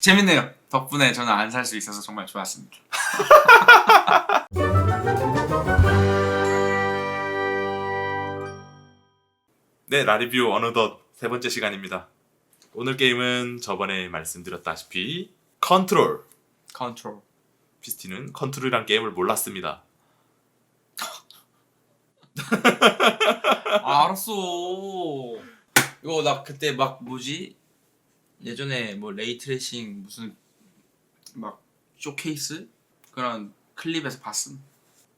재밌네요. 덕분에 저는 안 살 수 있어서 정말 좋았습니다. 네, 라리뷰 어느덧 세 번째 시간입니다. 오늘 게임은 저번에 말씀드렸다시피 컨트롤. 컨트롤. 피스티는 컨트롤이란 게임을 몰랐습니다. 아, 알았어. 이거 나 그때 막 뭐지? 예전에 뭐 레이트레이싱 무슨 막 쇼케이스 그런 클립에서 봤음.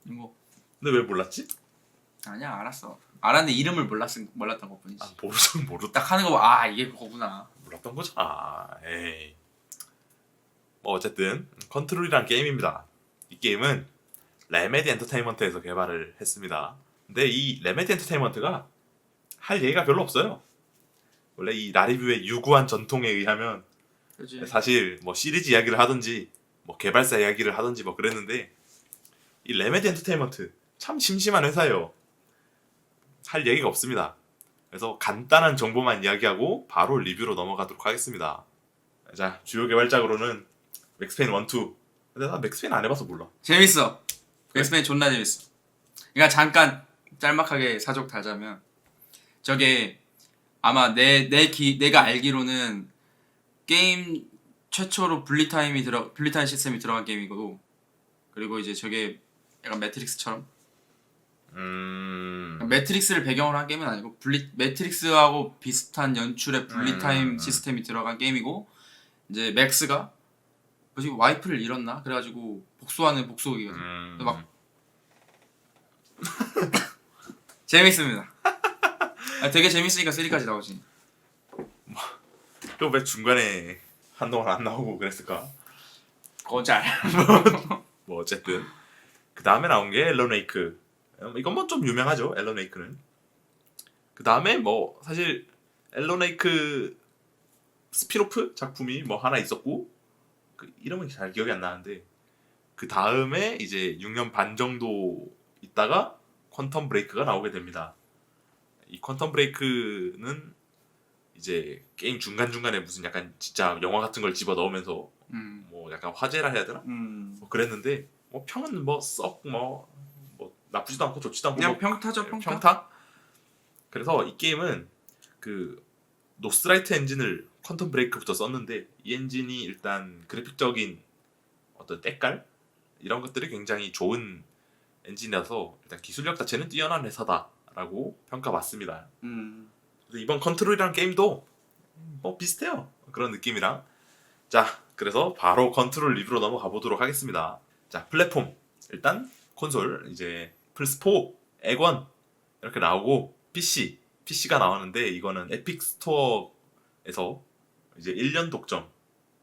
이거 근데 왜 몰랐지? 아니야 알았어. 알았는데 이름을 몰랐은 몰랐던 것 뿐이지. 아, 모르죠, 모르 딱 하는 거 봐. 아 이게 그거구나. 몰랐던 거죠. 아, 에이. 뭐 어쨌든 컨트롤이란 게임입니다. 이 게임은 레메디 엔터테인먼트에서 개발을 했습니다. 근데 이 레메디 엔터테인먼트가 할 얘기가 별로 없어요. 원래 이 라리뷰의 유구한 전통에 의하면 그지. 사실 뭐 시리즈 이야기를 하든지 뭐 개발사 이야기를 하든지 뭐 그랬는데 이 레메디 엔터테인먼트 참 심심한 회사예요. 할 얘기가 없습니다. 그래서 간단한 정보만 이야기하고 바로 리뷰로 넘어가도록 하겠습니다. 자 주요 개발작으로는 맥스페인 1, 2 근데 나 맥스페인 안 해봐서 몰라. 재밌어. 엑스맨 존나 재밌어. 그러니까 잠깐 짤막하게 사족 달자면 저게 아마 내 내 기 내가 알기로는 게임 최초로 분리 타임이 들어 분리 타임 시스템이 들어간 게임이고 그리고 이제 저게 약간 매트릭스처럼 음... 매트릭스를 배경으로 한 게임은 아니고 분리 매트릭스하고 비슷한 연출의 분리 음, 타임 음. 시스템이 들어간 게임이고 이제 맥스가 뭐지 와이프를 잃었나 그래가지고 복수하는 복수극이거든. 음... 막- 재밌습니다. 아, 되게 재밌으니까 3까지 나오지. 또 왜 중간에 한동안 안 나오고 그랬을까? 거잘. 뭐 어쨌든 그 다음에 나온 게 앨런 웨이크 음, 이건 뭐 좀 유명하죠 앨런 웨이크는 그 다음에 뭐 사실 앨런 웨이크 스피노프 작품이 뭐 하나 있었고 그 이름은 잘 기억이 안 나는데 그 다음에 이제 6년 반 정도 있다가 퀀텀 브레이크가 나오게 됩니다 이 퀀텀 브레이크는 이제 게임 중간 중간에 무슨 약간 진짜 영화 같은 걸 집어 넣으면서 음. 뭐 약간 화제라 해야 되나? 음. 뭐 그랬는데 뭐 평은 뭐썩뭐뭐 나쁘지도 않고 좋지도 않고 그냥 뭐 평타죠, 평타. 평타? 그래서 이 게임은 그 노스라이트 엔진을 퀀텀 브레이크부터 썼는데 이 엔진이 일단 그래픽적인 어떤 때깔 이런 것들이 굉장히 좋은 엔진이라서 일단 기술력 자체는 뛰어난 회사다 라고 평가받습니다. 음. 그래서 이번 컨트롤이라는 게임도 뭐 비슷해요. 그런 느낌이랑. 자, 그래서 바로 컨트롤 리뷰로 넘어가 보도록 하겠습니다. 자, 플랫폼. 일단 콘솔 이제 플스4, 액원 이렇게 나오고 PC, PC가 나왔는데 이거는 에픽 스토어에서 이제 1년 독점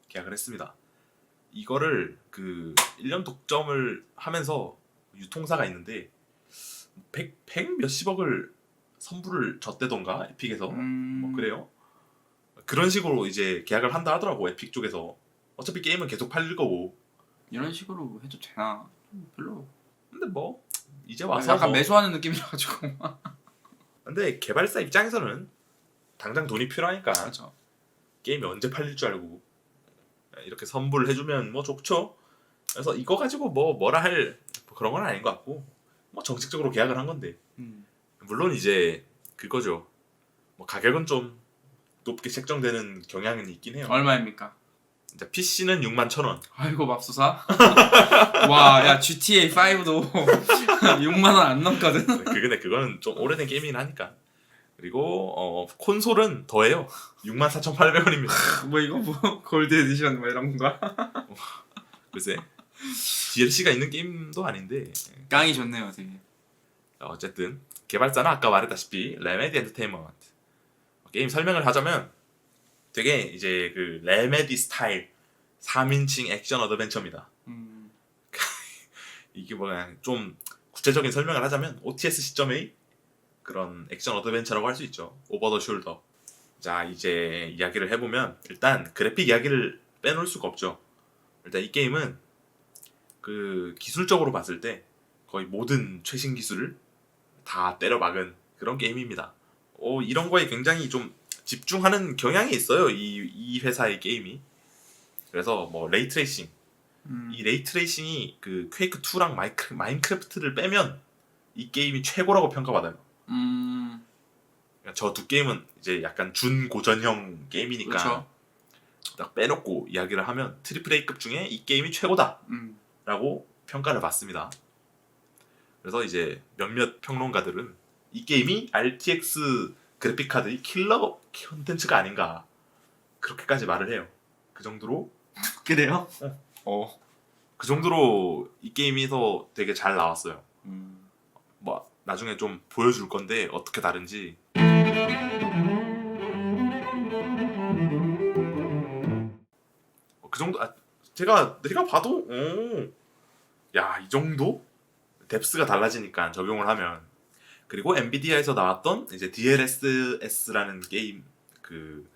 계약을 했습니다. 이거를 그 1년 독점을 하면서 유통사가 있는데 100, 100 몇십억을 선불을 줬대던가 에픽에서 음. 뭐 그래요. 그런 식으로 이제 계약을 한다 하더라고 에픽 쪽에서. 어차피 게임은 계속 팔릴 거고. 이런 식으로 해도 되나? 별로. 근데 뭐 이제 와서 약간 뭐- 매수하는 느낌이라 가지고. 근데 개발사 입장에서는 당장 돈이 필요하니까 그렇죠. 게임이 언제 팔릴 줄 알고 이렇게 선불을 해주면 뭐 좋죠. 그래서 이거 가지고 뭐 뭐라 할 그런 건 아닌 것 같고 뭐 정식적으로 계약을 한 건데 음. 물론 이제 그거죠. 뭐 가격은 좀 높게 책정되는 경향은 있긴 해요. 얼마입니까? 이제 PC는 6만 천 원. 아이고 맙소사. 와, 야 GTA 5도 6만 원 안 넘거든. 그 근데 그거는 좀 오래된 게임이긴 하니까. 그리고 어 콘솔은 더해요. 64,800원입니다. 뭐 이거 뭐 골드 에디션 뭐 이런 건가? 글쎄 DLC가 있는 게임도 아닌데 깡이 좋네요, 되게. 어, 어쨌든 개발사는 아까 말했다시피 레메디 엔터테인먼트 게임 설명을 하자면 되게 이제 그 레메디 스타일 3인칭 액션 어드벤처입니다. 음. 이게 뭐야 좀 구체적인 설명을 하자면 OTS 시점의 그런 액션 어드벤처라고 할 수 있죠. 오버 더 숄더. 자 이제 이야기를 해보면 일단 그래픽 이야기를 빼놓을 수가 없죠. 일단 이 게임은 그 기술적으로 봤을 때 거의 모든 최신 기술을 다 때려박은 그런 게임입니다. 어, 이런 거에 굉장히 좀 집중하는 경향이 있어요. 이, 이 회사의 게임이. 그래서 뭐 레이트레이싱 음. 이 레이트레이싱이 그 퀘이크 2랑 마이크, 마인크래프트를 빼면 이 게임이 최고라고 평가받아요. 음. 저 두 게임은 이제 약간 준고전형 게임이니까 그렇죠. 딱 빼놓고 이야기를 하면 트리플 A급 중에 이 게임이 최고다 라고 음. 평가를 받습니다. 그래서 이제 몇몇 평론가들은 이 게임이 RTX 그래픽 카드의 킬러 콘텐츠가 아닌가 그렇게까지 말을 해요. 그 정도로 그래요? 어. 그 정도로 이 게임에서 되게 잘 나왔어요. 음. 뭐 나중에 좀 보여줄 건데 어떻게 다른지 어, 그 정도 아, 제가 내가 봐도 야 이 정도 뎁스가 달라지니까 적용을 하면 그리고 엔비디아에서 나왔던 이제 DLSS라는 게임 그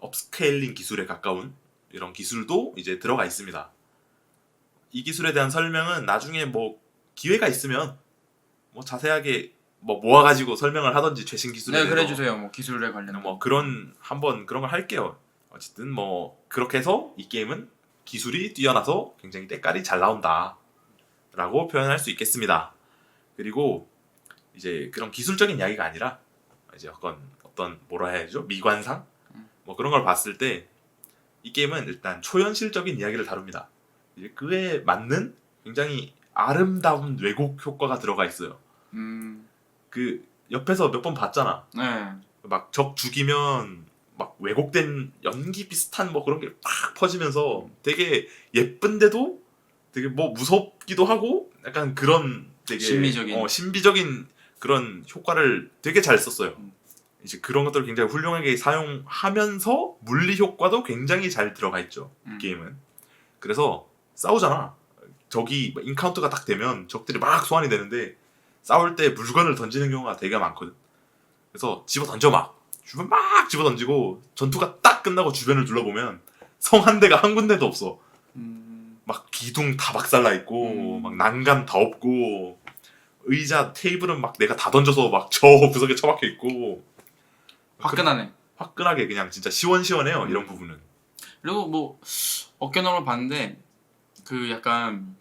업스케일링 기술에 가까운 이런 기술도 이제 들어가 있습니다. 이 기술에 대한 설명은 나중에 뭐 기회가 있으면 뭐 자세하게 뭐 모아가지고 설명을 하던지 최신 기술에 네, 그래 주세요. 뭐 기술에 관련. 뭐 그런 한번 그런 걸 할게요. 어쨌든 뭐 그렇게 해서 이 게임은 기술이 뛰어나서 굉장히 때깔이 잘 나온다 라고 표현할 수 있겠습니다. 그리고 이제 그런 기술적인 이야기가 아니라 이제 어떤 어떤 뭐라 해야죠 미관상 음. 뭐 그런 걸 봤을 때 이 게임은 일단 초현실적인 이야기를 다룹니다. 이제 그에 맞는 굉장히 아름다운 왜곡 효과가 들어가 있어요. 음. 그 옆에서 몇 번 봤잖아. 네. 막 적 죽이면 막 왜곡된 연기 비슷한 뭐 그런 게 팍 퍼지면서 되게 예쁜데도 되게 뭐 무섭기도 하고 약간 그런 되게 신비적인. 어, 신비적인 그런 효과를 되게 잘 썼어요. 음. 이제 그런 것들을 굉장히 훌륭하게 사용하면서 물리 효과도 굉장히 잘 들어가 있죠. 음. 게임은. 그래서 싸우잖아. 적이 인카운트가 딱 되면 적들이 막 소환이 되는데 싸울 때 물건을 던지는 경우가 되게 많거든. 그래서 집어 던져 막 주변 막 집어 던지고 전투가 딱 끝나고 주변을 둘러보면 성 한 대가 한 군데도 없어. 음. 막 기둥 다 박살나 있고 음. 막 난간 다 없고 의자 테이블은 막 내가 다 던져서 막 저 구석에 처박혀 있고 화끈하네. 화끈하게 그냥 진짜 시원시원해요 음. 이런 부분은. 그리고 뭐 어깨너머를 봤는데 그 약간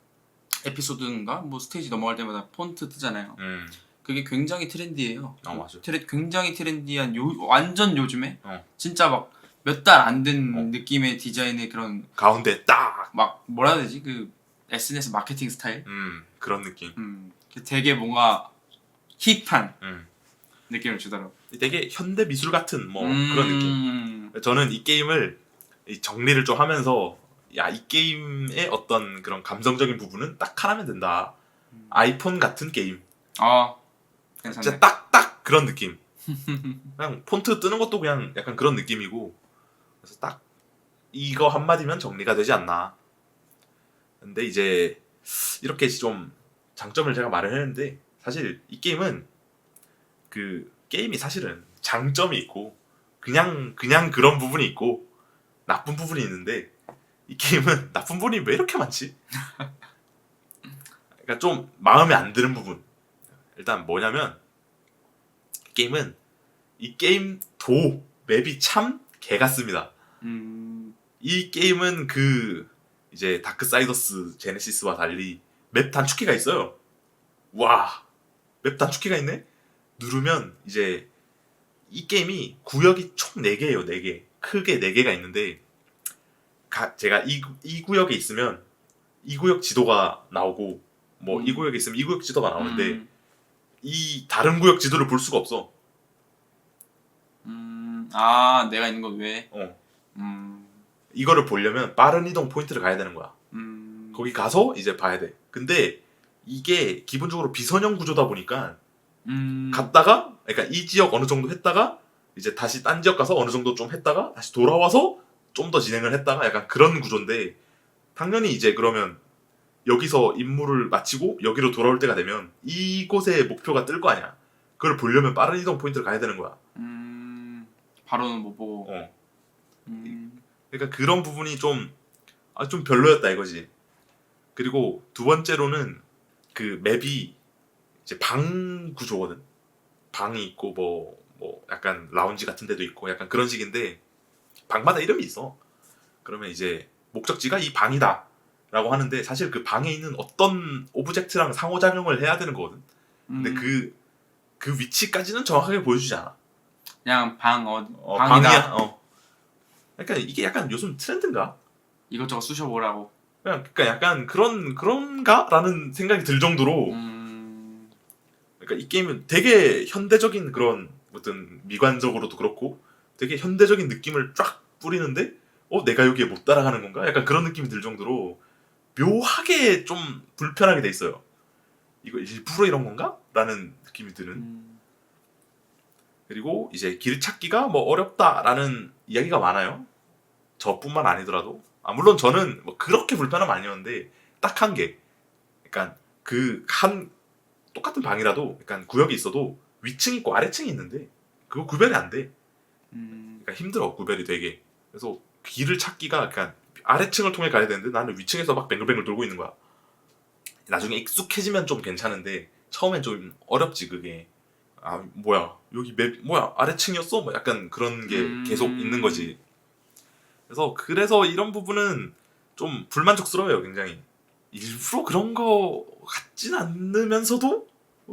에피소드인가 뭐 스테이지 넘어갈 때마다 폰트 뜨잖아요. 음. 그게 굉장히 트렌디해요. 아, 맞아. 트레, 굉장히 트렌디한 요 완전 요즘에 어. 진짜 막 몇 달 안된 어. 느낌의 디자인의 그런 가운데 딱. 막 뭐라 해야 되지 그 SNS 마케팅 스타일. 음 그런 느낌. 음, 되게 뭔가 힙한 음. 느낌을 주더라고. 되게 현대 미술 같은 뭐 음, 그런 느낌. 저는 이 게임을 이 정리를 좀 하면서 야 이 게임의 어떤 그런 감성적인 부분은 딱 하나면 된다. 음. 아이폰 같은 게임. 아 괜찮네. 진짜 딱딱 그런 느낌. 그냥 폰트 뜨는 것도 그냥 약간 그런 느낌이고. 그래서 딱 이거 한 마디면 정리가 되지 않나. 근데 이제 이렇게 좀 장점을 제가 말을 했는데 사실 이 게임은 그 게임이 사실은 장점이 있고 그냥 그냥 그런 부분이 있고 나쁜 부분이 있는데 이 게임은 나쁜 부분이 왜 이렇게 많지? 그러니까 좀 마음에 안 드는 부분 일단 뭐냐면 이 게임은 이 게임 도 맵이 참 개 같습니다. 음, 이 게임은 그 이제 다크 사이더스 제네시스와 달리 맵 단축키가 있어요. 와, 맵 단축키가 있네. 누르면 이제 이 게임이 구역이 총 4개예요, 4개. 크게 4개가 있는데 가, 제가 이, 이 구역에 있으면 이 구역 지도가 나오고 뭐이 음. 구역에 있으면 이 구역 지도가 나오는데 음, 이 다른 구역 지도를 볼 수가 없어. 음, 아 내가 있는 곳 왜? 어. 음, 이거를 보려면 빠른 이동 포인트를 가야 되는 거야. 음, 거기 가서 이제 봐야 돼. 근데 이게 기본적으로 비선형 구조다 보니까 음, 갔다가 그러니까 이 지역 어느 정도 했다가 이제 다시 딴 지역 가서 어느 정도 좀 했다가 다시 돌아와서 좀 더 진행을 했다가 약간 그런 구조인데 당연히 이제 그러면 여기서 임무를 마치고 여기로 돌아올 때가 되면 이곳의 목표가 뜰 거 아니야. 그걸 보려면 빠른 이동 포인트를 가야 되는 거야. 음, 바로는 못 보고. 어. 음, 그러니까 그런 부분이 좀, 아, 좀 별로였다 이거지. 그리고 두 번째로는 그 맵이 이제 방 구조거든. 방이 있고 뭐, 뭐 약간 라운지 같은 데도 있고 약간 그런 식인데 방마다 이름이 있어. 그러면 이제 목적지가 이 방이다 라고 하는데 사실 그 방에 있는 어떤 오브젝트랑 상호작용을 해야 되는 거거든. 근데 음, 그, 그 위치까지는 정확하게 보여주지 않아. 그냥 방 어, 어, 방이다 방이야. 어. 그러니까 이게 약간 요즘 트렌드인가? 이것저것 쑤셔보라고. 그냥 그러니까 약간 그런 그런가라는 생각이 들 정도로 음, 그러니까 이 게임은 되게 현대적인 그런 어떤 미관적으로도 그렇고 되게 현대적인 느낌을 쫙 뿌리는데 어 내가 여기에 못 따라가는 건가? 약간 그런 느낌이 들 정도로 묘하게 좀 불편하게 돼 있어요. 이거 일부러 이런 건가? 라는 느낌이 드는 음, 그리고 이제 길 찾기가 뭐 어렵다라는 이야기가 많아요. 저뿐만 아니더라도 아 물론 저는 뭐 그렇게 불편함 아니었는데 딱 한 게, 그러니까 그 한 똑같은 방이라도 약간 구역이 있어도 위층 있고 아래층이 있는데 그거 구별이 안 돼. 음, 그러니까 힘들어 구별이 되게. 그래서 길을 찾기가 약간 아래층을 통해 가야 되는데 나는 위층에서 막 뱅글뱅글 돌고 있는 거야. 나중에 익숙해지면 좀 괜찮은데 처음엔 좀 어렵지 그게. 아 뭐야 여기 맵 뭐야 아래층이었어? 뭐 약간 그런 게 음. 계속 있는 거지. 그래서 그래서 이런 부분은 좀 불만족스러워요 굉장히. 일부러 그런 거 같진 않으면서도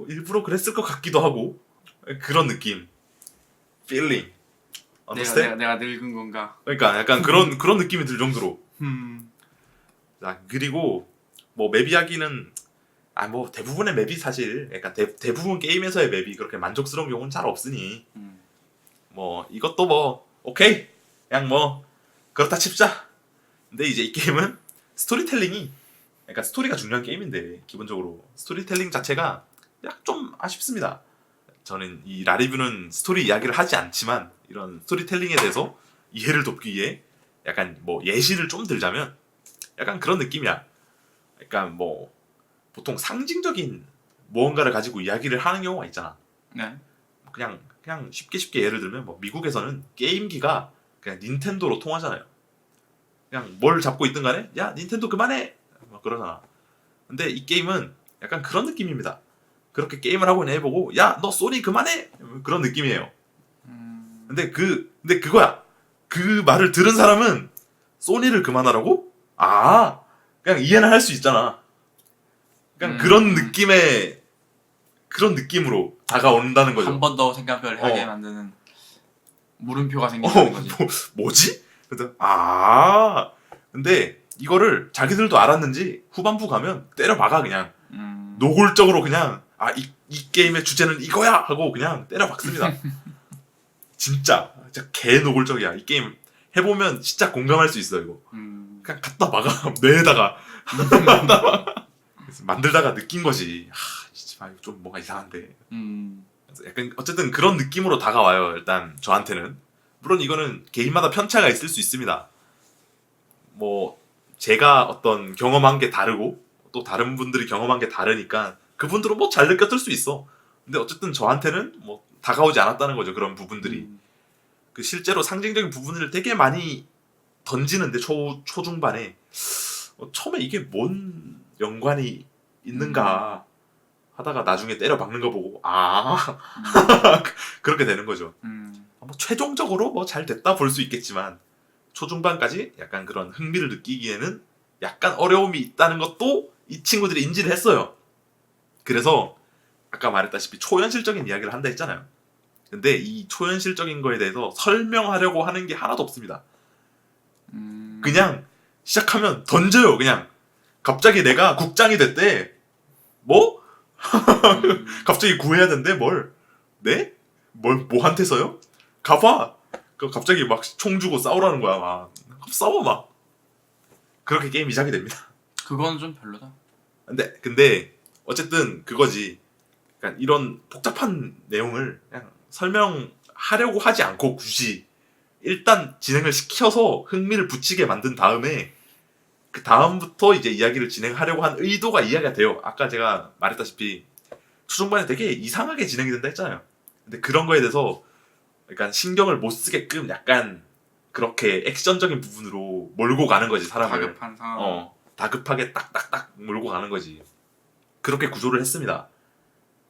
일부러 그랬을 것 같기도 하고 그런 느낌. feeling. 내가? 내가 내가 늙은 건가? 그러니까 약간 그런 그런 느낌이 들 정도로. 음, 자 그리고 뭐 맵 이야기는 아 뭐 대부분의 맵이 사실 약간 대, 대부분 게임에서의 맵이 그렇게 만족스러운 경우는 잘 없으니 음, 뭐 이것도 뭐 오케이 그냥 뭐 그렇다 칩자. 근데 이제 이 게임은 스토리텔링이 그러니까 스토리가 중요한 게임인데 기본적으로 스토리텔링 자체가 약 좀 아쉽습니다. 저는 이 라리뷰는 스토리 이야기를 하지 않지만 이런 스토리텔링에 대해서 이해를 돕기 위해 약간 뭐 예시를 좀 들자면 약간 그런 느낌이야. 약간 뭐 보통 상징적인 무언가를 가지고 이야기를 하는 경우가 있잖아. 네. 그냥 그냥 쉽게 쉽게 예를 들면 뭐 미국에서는 게임기가 그냥 닌텐도로 통하잖아요. 그냥 뭘 잡고 있든 간에 야 닌텐도 그만해 막 그러잖아. 근데 이 게임은 약간 그런 느낌입니다. 그렇게 게임을 하고 해보고 야 너 소니 그만해 그런 느낌이에요. 음, 근데 그 근데 그거야. 그 말을 들은 사람은 소니를 그만하라고? 아 그냥 이해는 할 수 있잖아. 그냥 음. 그런 느낌의 그런 느낌으로 다가온다는 거죠. 한 번 더 생각을 하게 어. 만드는 물음표가 어, 생긴다는 거지. 뭐, 뭐지? 그래서 아. 근데 이거를 자기들도 알았는지 후반부 가면 때려 박아 그냥. 음, 노골적으로 그냥 아이 이 게임의 주제는 이거야! 하고 그냥 때려 박습니다. 진짜. 진짜 개 노골적이야. 이 게임 해보면 진짜 공감할 수 있어 이거. 음, 그냥 갖다 박아 뇌에다가. 그래서 만들다가 느낀 거지. 아 진짜 이거 좀 뭔가 이상한데. 음, 약간 어쨌든 그런 느낌으로 다가와요 일단 저한테는. 물론 이거는 개인마다 편차가 있을 수 있습니다. 뭐 제가 어떤 경험한 게 다르고 또 다른 분들이 경험한 게 다르니까 그분들은 뭐 잘 느꼈을 수 있어. 근데 어쨌든 저한테는 뭐 다가오지 않았다는 거죠 그런 부분들이. 음, 그 실제로 상징적인 부분을 되게 많이 던지는데 초 초중반에. 어, 처음에 이게 뭔 연관이 있는가 하다가 나중에 때려 박는 거 보고 아 그렇게 되는 거죠. 음, 뭐 최종적으로 뭐 잘 됐다 볼 수 있겠지만 초중반까지 약간 그런 흥미를 느끼기에는 약간 어려움이 있다는 것도 이 친구들이 인지를 했어요. 그래서 아까 말했다시피 초현실적인 이야기를 한다 했잖아요. 근데 이 초현실적인 거에 대해서 설명하려고 하는 게 하나도 없습니다. 음, 그냥 시작하면 던져요. 그냥 갑자기 내가 국장이 됐대. 뭐? 음, 갑자기 구해야 된대 뭘? 네? 뭘 뭐한테서요? 가봐. 그 갑자기 막 총 주고 싸우라는 거야 막 싸워 막. 그렇게 게임이 시작이 됩니다. 그건 좀 별로다. 근데 근데 어쨌든 그거지. 그러니까 이런 복잡한 내용을 그냥 설명하려고 하지 않고 굳이 일단 진행을 시켜서 흥미를 붙이게 만든 다음에 그 다음부터 이제 이야기를 진행하려고 한 의도가 이해가 돼요. 아까 제가 말했다시피 초중반에 되게 이상하게 진행이 된다 했잖아요. 근데 그런 거에 대해서 약간 신경을 못 쓰게끔 약간 그렇게 액션적인 부분으로 몰고 가는 거지 사람을. 다급한 상황. 어, 다급하게 딱딱딱 몰고 가는 거지. 그렇게 구조를 했습니다.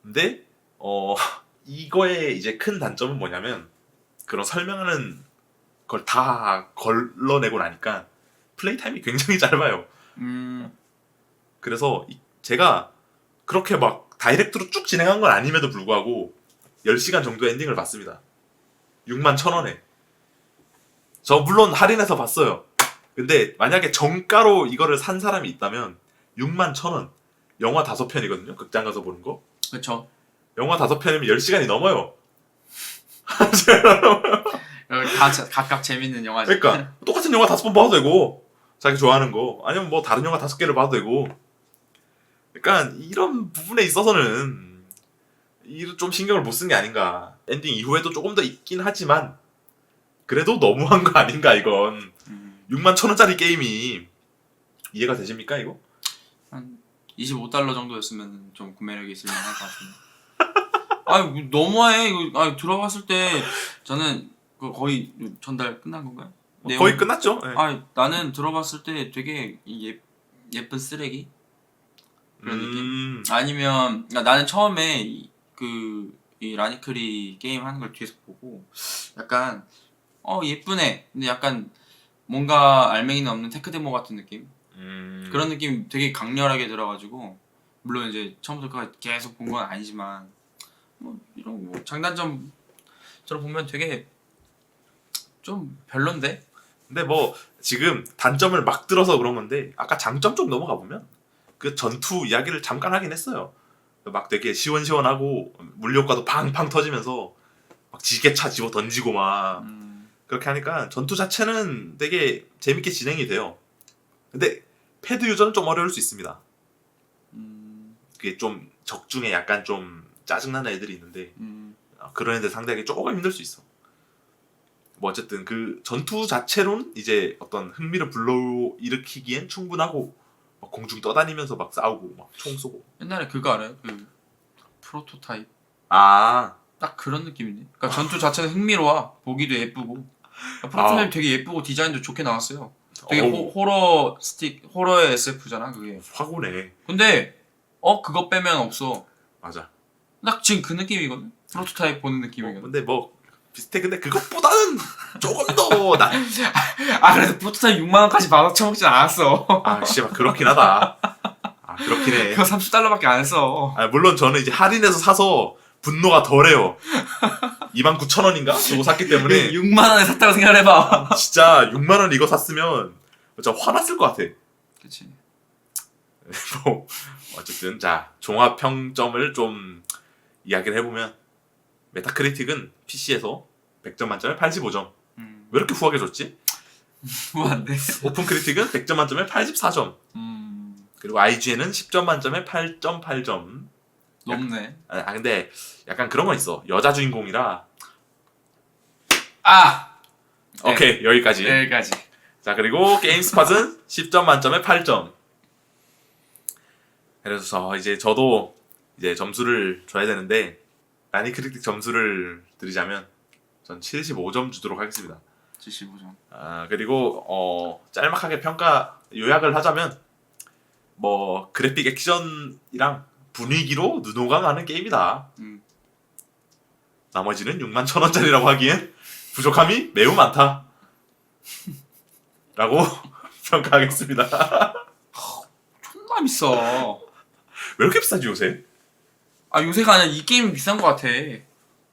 근데 어 이거의 이제 큰 단점은 뭐냐면 그런 설명하는 걸 다 걸러내고 나니까 플레이 타임이 굉장히 짧아요. 음. 그래서 이- 제가 그렇게 막 다이렉트로 쭉 진행한 건 아님에도 불구하고 10시간 정도 엔딩을 봤습니다. 6만 천 원에. 저 물론 할인해서 봤어요. 근데 만약에 정가로 이거를 산 사람이 있다면 6만 천 원. 영화 다섯 편이거든요. 극장 가서 보는 거. 그렇죠. 영화 다섯 편이면 10시간이 넘어요. 다 자- 각각 재밌는 영화지. 그러니까 똑같은 영화 다섯 번 봐도 되고 자기 좋아하는 거 아니면 뭐 다른 영화 다섯 개를 봐도 되고 그러니까 이런 부분에 있어서는 이좀 신경을 못 쓴 게 아닌가 엔딩 이후에도 조금 더 있긴 하지만 그래도 너무한 거 아닌가 이건 음. 6만 천 원짜리 게임이 이해가 되십니까 이거? 한 25달러 정도였으면 좀 구매력이 있을 만할 것 같은데. 아니 너무해 이거 아니 들어갔을 때 저는 그 거의 전달 끝난 건가요? 뭐 내용- 거의 끝났죠? 예. 아니 나는 들어봤을 때 되게 예, 예쁜 쓰레기? 그런 음, 아니면 그러니까 나는 처음에 그이 라니크리 게임 하는 걸 뒤에서 보고 약간 어 예쁘네. 근데 약간 뭔가 알맹이는 없는 테크 데모 같은 느낌? 음, 그런 느낌 되게 강렬하게 들어가지고 물론 이제 처음부터 끝까지 계속 본 건 아니지만 뭐 이런 뭐 장단점처럼 보면 되게 좀 별론데 근데 뭐 지금 단점을 막 들어서 그런 건데 아까 장점 쪽 넘어가 보면 그 전투 이야기를 잠깐 하긴 했어요. 막 되게 시원시원하고 물효과도 팡팡 터지면서 막 지게차 집어 던지고 막 음, 그렇게 하니까 전투 자체는 되게 재밌게 진행이 돼요. 근데 패드 유저는 좀 어려울 수 있습니다. 음, 그게 좀 적중에 약간 좀 짜증나는 애들이 있는데 음, 아, 그런 애들 상대하기 조금 힘들 수 있어. 뭐 어쨌든 그 전투 자체로는 이제 어떤 흥미를 불러일으키기엔 충분하고 막 공중 떠다니면서 막 싸우고 막 총 쏘고. 옛날에 그거 알아요? 그 프로토타입 아, 딱 그런 느낌인데 그러니까 전투 자체가 흥미로워 보기도 예쁘고 그러니까 프로토타입 아. 되게 예쁘고 디자인도 좋게 나왔어요 되게 어우. 호, 호러 스틱 호러의 SF잖아 그게 확 오네. 근데 어 그거 빼면 없어 맞아. 딱 지금 그 느낌이거든 프로토타입 보는 뭐, 느낌이거든 근데 뭐 비슷해. 근데 그것보다는 조금 더 나. 아 그래도 프로토타입 6만 원까지 받아 처먹진 않았어 아, 씨발 그렇긴 하다. 아, 그렇긴 해. 그거 30달러밖에 안 했어 아, 물론 저는 이제 할인해서 사서 분노가 덜해요. 29,000원인가? 주고 샀기 때문에 6만 원에 샀다고 생각해봐 진짜 6만 원 이거 샀으면 진짜 화났을 것 같아. 그치 뭐 어쨌든 자 종합 평점을 좀 이야기를 해보면 메타크리틱은 PC에서 100점 만점에 85점. 음 왜 이렇게 후하게 줬지? 후한데 오픈 크리틱은 100점 만점에 84점. 음 그리고 IGN은 10점 만점에 8.8점. 높네 아 아, 근데 약간 그런 거 있어. 여자 주인공이라. 아 네. 오케이 여기까지. 여기까지 자 그리고 게임스팟은 10점 만점에 8점. 그래서 이제 저도 이제 점수를 줘야 되는데 라니 크리틱 점수를 드리자면 전 75점 주도록 하겠습니다. 75점 아 그리고 어 짤막하게 평가 요약을 하자면 뭐 그래픽 액션이랑 분위기로 눈호강하는 게임이다. 음. 나머지는 6만 천 원짜리라고 하기엔 부족함이 매우 많다. 라고 평가하겠습니다. 존나 비싸 왜 이렇게 비싸지 요새? 아 요새가 아니라 이 게임이 비싼 것 같아 아,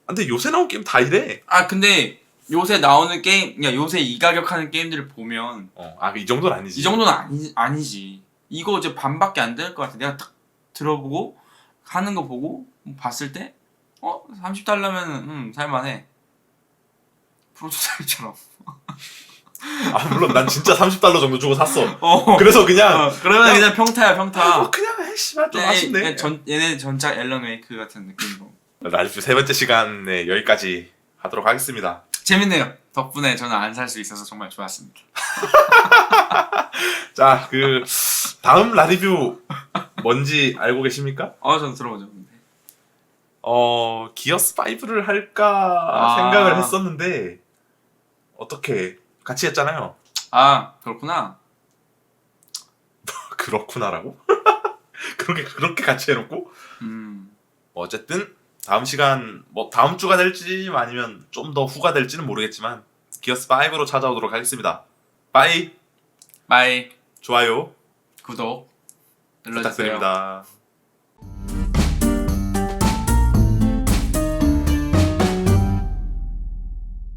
근데 요새 나온 게임 다 이래. 아 근데 요새 나오는 게임 그러니까 요새 이 가격 하는 게임들을 보면 어, 아, 이 정도는 아니지. 이 정도는 아니, 아니지 이거 이제 반밖에 안 될 것 같아 내가 딱 들어보고 하는 거 보고 봤을 때 어? 30달러면 음 살만해 프로토타입처럼 아, 물론 난 진짜 30달러 정도 주고 샀어. 어, 그래서 그냥 어, 그러면 그냥 평타야 아, 평타 뭐 그냥 해, 씨발 좀 네, 아쉽네. 네, 전, 얘네 전작 앨런 웨이크 같은 느낌으로 라이프 세 번째 시간에 여기까지 하도록 하겠습니다. 재밌네요 덕분에 저는 안 살 수 있어서 정말 좋았습니다 자, 그 다음 라리뷰 뭔지 알고 계십니까? 어 저는 들어보죠 근데. 어, 기어스 5를 할까 아. 생각을 했었는데 어떻게 같이 했잖아요. 아 그렇구나 그렇구나라고? 그렇게 그렇게 같이 해놓고 음뭐 어쨌든 다음 시간 뭐 다음 주가 될지 아니면 좀 더 후가 될지는 모르겠지만 기어스 5로 찾아오도록 하겠습니다. 빠이. 바이 좋아요 구독 눌러주세요. 부탁드립니다.